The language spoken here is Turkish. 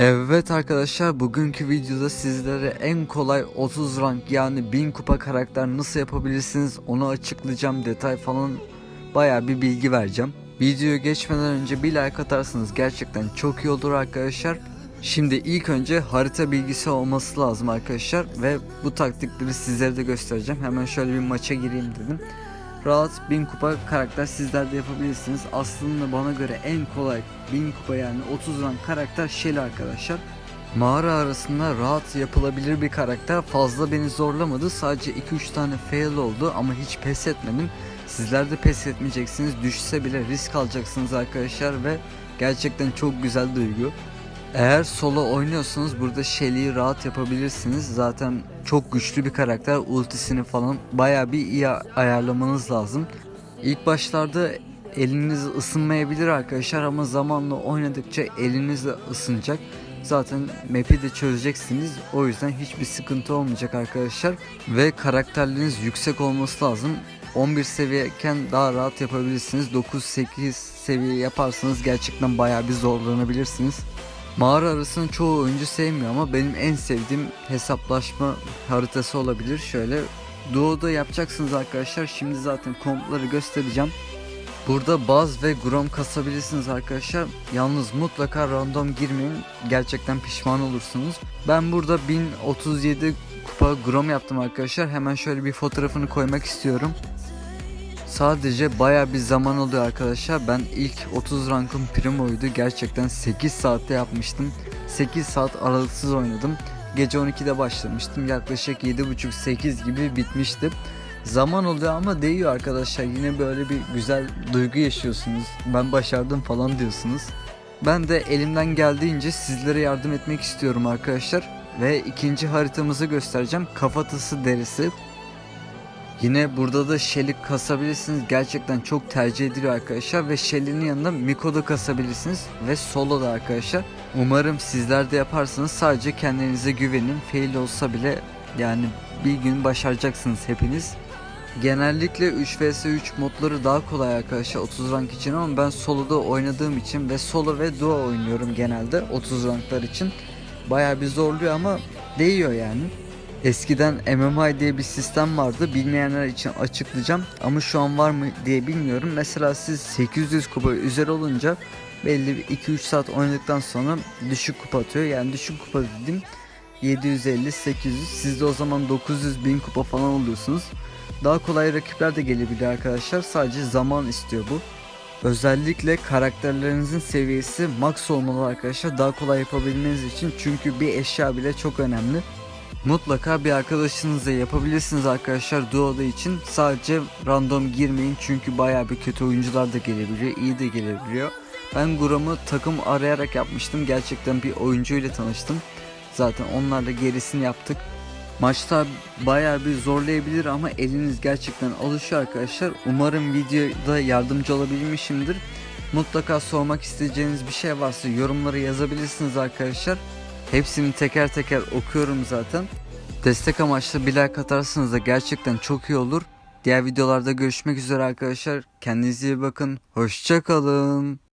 Evet arkadaşlar bugünkü videoda sizlere en kolay 30 rank yani 1000 kupa karakter nasıl yapabilirsiniz onu açıklayacağım detay falan baya bir bilgi vereceğim. Videoya geçmeden önce bir like atarsanız gerçekten çok iyi olur arkadaşlar. Şimdi ilk önce harita bilgisi olması lazım arkadaşlar ve bu taktikleri sizlere de göstereceğim. Hemen şöyle bir maça gireyim dedim. Rahat 1000 kupa karakter sizler de yapabilirsiniz. Aslında bana göre en kolay 1000 kupa yani 30 rank karakter Shelly arkadaşlar. Mağara arasında rahat yapılabilir bir karakter fazla beni zorlamadı. Sadece 2-3 tane fail oldu ama hiç pes etmedim. Sizler de pes etmeyeceksiniz. Düşse bile risk alacaksınız arkadaşlar ve gerçekten çok güzel duygu. Eğer solo oynuyorsanız burada Shelly'yi rahat yapabilirsiniz. Zaten çok güçlü bir karakter. Ultisini falan baya bir iyi ayarlamanız lazım. İlk başlarda eliniz ısınmayabilir arkadaşlar ama zamanla oynadıkça eliniz de ısınacak. Zaten map'i de çözeceksiniz. O yüzden hiçbir sıkıntı olmayacak arkadaşlar. Ve karakterleriniz yüksek olması lazım. 11 seviyeyken daha rahat yapabilirsiniz. 9-8 seviye yaparsanız gerçekten bayağı bir zorlanabilirsiniz. Mağara arasını çoğu oyuncu sevmiyor ama benim en sevdiğim hesaplaşma haritası olabilir. Şöyle Duo'da yapacaksınız arkadaşlar. Şimdi zaten kompları göstereceğim. Burada baz ve grom kasabilirsiniz arkadaşlar. Yalnız mutlaka random girmeyin. Gerçekten pişman olursunuz. Ben burada 1037 kupa grom yaptım arkadaşlar. Hemen şöyle bir fotoğrafını koymak istiyorum. Sadece baya bir zaman oluyor arkadaşlar. Ben ilk 30 rankım primoydu. Gerçekten 8 saatte yapmıştım. 8 saat aralıksız oynadım. Gece 12'de başlamıştım. Yaklaşık 7.30-8 gibi bitmişti. Zaman oluyor ama değiyor arkadaşlar. Yine böyle bir güzel duygu yaşıyorsunuz. Ben başardım falan diyorsunuz. Ben de elimden geldiğince sizlere yardım etmek istiyorum arkadaşlar. Ve ikinci haritamızı göstereceğim. Kafatası derisi. Yine burada da Shelly kasabilirsiniz. Gerçekten çok tercih ediliyor arkadaşlar. Ve Shelly'nin yanında Miko da kasabilirsiniz. Ve Solo da arkadaşlar. Umarım sizler de yaparsanız sadece kendinize güvenin. Fail olsa bile yani bir gün başaracaksınız hepiniz. Genellikle 3 vs 3 modları daha kolay arkadaşlar 30 rank için ama ben soloda oynadığım için ve solo ve duo oynuyorum genelde 30 ranklar için. Bayağı bir zorluyor ama değiyor yani. Eskiden MMI diye bir sistem vardı. Bilmeyenler için açıklayacağım. Ama şu an var mı diye bilmiyorum. Mesela siz 800 kupa üzeri olunca belli bir 2-3 saat oynadıktan sonra düşük kupa atıyor. Yani düşük kupa dedim 750 800 siz de o zaman 900 bin kupa falan oluyorsunuz. Daha kolay rakipler de gelebiliyor arkadaşlar. Sadece zaman istiyor bu. Özellikle karakterlerinizin seviyesi max olmalı arkadaşlar. Daha kolay yapabilmeniz için. Çünkü bir eşya bile çok önemli. Mutlaka bir arkadaşınızla yapabilirsiniz arkadaşlar duoda için. Sadece random girmeyin çünkü baya bir kötü oyuncular da gelebiliyor, iyi de gelebiliyor. Ben Grom'u takım arayarak yapmıştım. Gerçekten bir oyuncu ile tanıştım. Zaten onlarla gerisini yaptık. Maçta baya bir zorlayabilir ama eliniz gerçekten alışıyor arkadaşlar. Umarım videoda yardımcı olabilmişimdir. Mutlaka sormak isteyeceğiniz bir şey varsa yorumlara yazabilirsiniz arkadaşlar. Hepsini teker teker okuyorum zaten. Destek amaçlı bir like atarsanız da gerçekten çok iyi olur. Diğer videolarda görüşmek üzere arkadaşlar. Kendinize iyi bakın. Hoşçakalın.